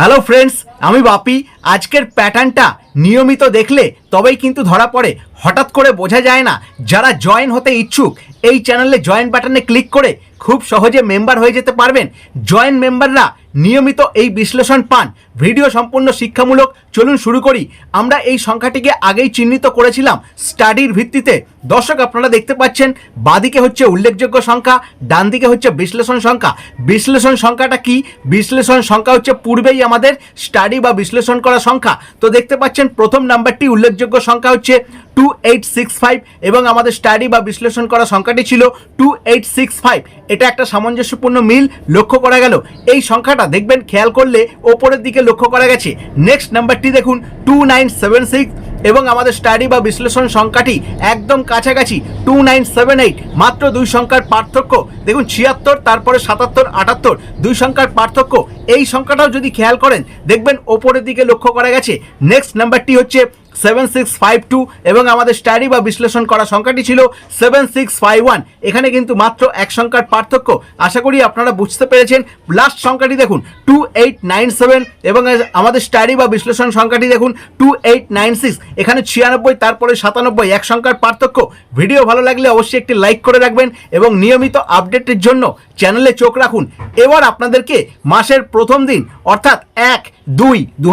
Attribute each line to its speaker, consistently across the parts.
Speaker 1: Hello friends আমি বাপি। আজকের প্যাটার্নটা নিয়মিত দেখলে তবেই কিন্তু ধরা পড়ে। হঠাৎ করে বোঝা যায় না, যারা জয়েন হতে ইচ্ছুক, এই চ্যানেলে জয়েন বাটনে ক্লিক করে খুব সহজে মেম্বার হয়ে যেতে পারবেন। জয়েন মেম্বাররা নিয়মিত এই বিশ্লেষণ পান। ভিডিও সম্পূর্ণ শিক্ষামূলক। চলুন শুরু করি। আমরা এই সংখ্যাটিকে আগেই চিহ্নিত করেছিলাম স্টাডির ভিত্তিতে। দর্শক, আপনারা দেখতে পাচ্ছেন, বাদিকে হচ্ছে উল্লেখযোগ্য সংখ্যা ডান দিকে হচ্ছে বিশ্লেষণ সংখ্যা। বিশ্লেষণ সংখ্যাটা কি? বিশ্লেষণ সংখ্যা হচ্ছে পূর্বেই আমাদের স্টাডি বা বিশ্লেষণ করা সংখ্যা। তো দেখতে পাচ্ছেন প্রথম নাম্বারটি উল্লেখযোগ্য সংখ্যা হচ্ছে টু এইট সিক্স ফাইভ এবং আমাদের স্টাডি বা বিশ্লেষণ করা সংখ্যাটি ছিল টু এইট সিক্স ফাইভ এটা একটা সামঞ্জস্যপূর্ণ মিল লক্ষ্য করা গেল। এই সংখ্যাটা দেখবেন, খেয়াল করলে ওপরের দিকে লক্ষ্য করা গেছে। নেক্সট নাম্বারটি দেখুন টু নাইন সেভেন সিক্স এবং আমাদের স্টাডি বা বিশ্লেষণ সংখ্যাটি একদম কাছাকাছি টু নাইন সেভেন এইট মাত্র দুই সংখ্যার পার্থক্য। দেখুন, ছিয়াত্তর, তারপরে সাতাত্তর, আটাত্তর, দুই সংখ্যার পার্থক্য। এই সংখ্যাটাও যদি খেয়াল করেন, দেখবেন ওপরের দিকে লক্ষ্য করা গেছে। নেক্সট নাম্বারটি হচ্ছে সেভেন সিক্স ফাইভ টু এবং আমাদের স্টাডি বা বিশ্লেষণ করা সংখ্যাটি ছিল সেভেন সিক্স ফাইভ ওয়ান এখানে কিন্তু মাত্র এক সংখ্যার পার্থক্য। আশা করি আপনারা বুঝতে পেরেছেন। লাস্ট সংখ্যাটি দেখুন টু এইট নাইন সেভেন এবং আমাদের স্টাডি বা বিশ্লেষণ সংখ্যাটি দেখুন টু এইট নাইন সিক্স এখানে ছিয়ানব্বই, তারপরে সাতানব্বই, এক সংখ্যার পার্থক্য। ভিডিও ভালো লাগলে অবশ্যই একটি লাইক করে রাখবেন এবং নিয়মিত আপডেটের জন্য চ্যানেলে চোখ রাখুন। এবার আপনাদেরকে মাসের প্রথম দিন, অর্থাৎ এক, দুই দু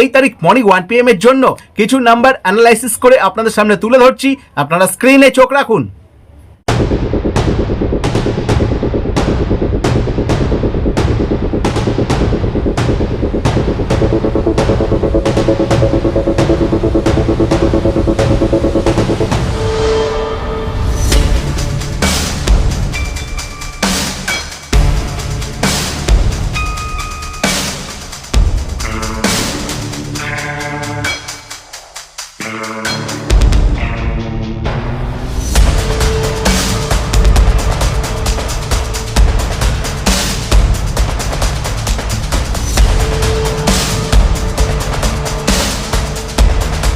Speaker 1: এই তারিখ মর্নিং ওয়ান পি এর জন্য কিছু নাম্বার অ্যানালাইসিস করে আপনাদের সামনে তুলে ধরছি। আপনারা স্ক্রিনে চোখ রাখুন।